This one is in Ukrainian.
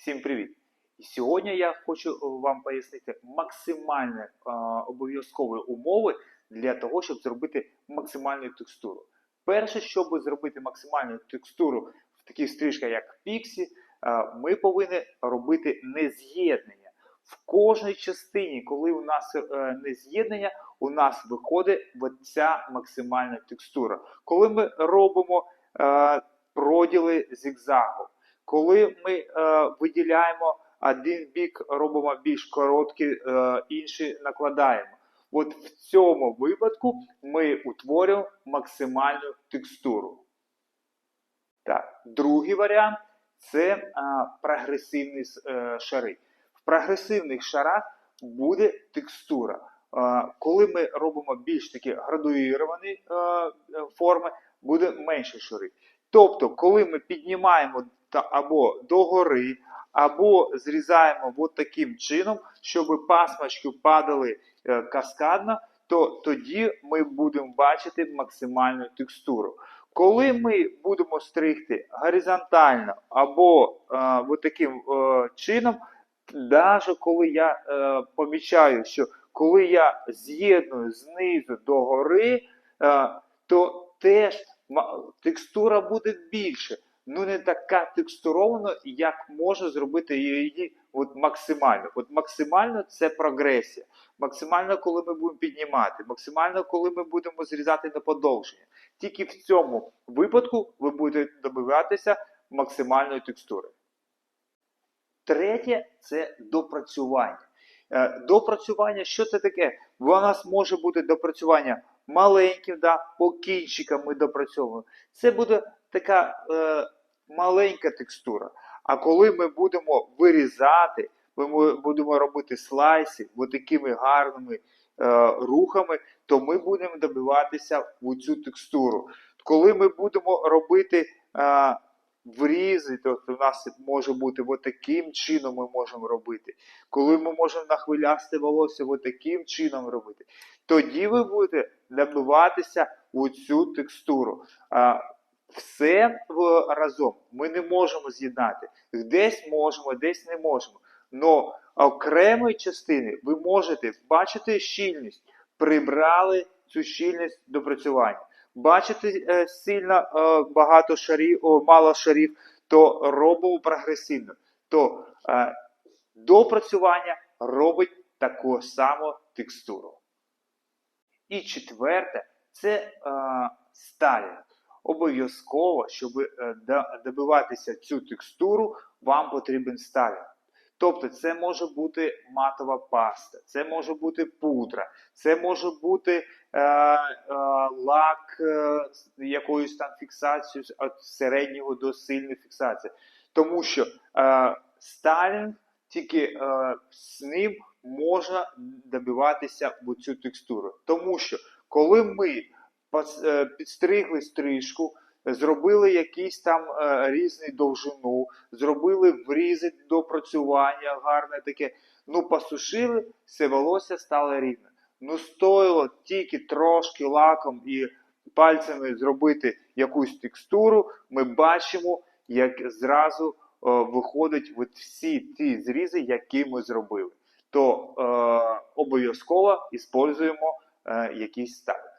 Всім привіт! І Сьогодні я хочу е, вам пояснити максимально е, обов'язкові умови для того, щоб зробити максимальну текстуру. Перше, щоб зробити максимальну текстуру в таких стрижках, як Pixie, е, ми повинні робити нез'єднання. В кожній частині, коли у нас нез'єднання, у нас виходить ця максимальна текстура. Коли ми робимо е, проділи зігзагу, коли ми е, виділяємо один бік, робимо більш короткий, е, інший накладаємо. От в цьому випадку ми утворюємо максимальну текстуру. Так, другий варіант це е, прогресивні е, шари. В прогресивних шарах буде текстура. Е, коли ми робимо більш такі градуїровані е, е, форми, буде менше шари. Тобто, коли ми піднімаємо та або догори, або зрізаємо от таким чином, щоб пасмачки падали е, каскадно, то тоді ми будемо бачити максимальну текстуру. Коли ми будемо стригти горизонтально або е, таким е, чином, навіть коли я е, помічаю, що коли я з'єдную знизу до гори, е, то теж текстура буде більше. Ну не така текстурована, як може зробити її от максимально. От максимально це прогресія. Максимально, коли ми будемо піднімати, максимально, коли ми будемо зрізати на подовження. Тільки в цьому випадку ви будете добиватися максимальної текстури. Третє це допрацювання. Е, Допрацювання, що це таке? У нас може бути допрацювання маленьким, да, по ми допрацьовуємо. Це буде така е, маленька текстура. А коли ми будемо вирізати, ми будемо робити слайси такими гарними е, рухами, то ми будемо добиватися в цю текстуру. Коли ми будемо робити е, врізи, то у нас може бути таким чином ми можемо робити. Коли ми можемо нахвилясти волосся таким чином робити, тоді ви будете добиватися в цю текстуру. А, все разом ми не можемо з'єднати. Десь можемо, десь не можемо. Но окремої частини ви можете бачити щільність, прибрали цю щільність до працювання. Бачите е, сильно е, багато шарів, о, мало шарів, то робимо прогресивно. То е, допрацювання робить таку саму текстуру. І четверте це е, сталінг. Обов'язково, щоб е, добиватися цю текстуру, вам потрібен сталінг. Тобто це може бути матова паста, це може бути пудра, це може бути е, е, лак е, якоюсь там фіксацією від середнього до сильної фіксації. Тому що е, сталінг тільки е, з ним можна добиватися в цю текстуру. Тому що коли ми підстригли стрижку, зробили якийсь там е, різний довжину, зробили врізи до працювання гарне таке, ну посушили, все волосся стало рівне. Ну стоїло тільки трошки лаком і пальцями зробити якусь текстуру, ми бачимо, як зразу е, виходять от всі ті зрізи, які ми зробили. То е, обов'язково іспользуємо е, якийсь сталь.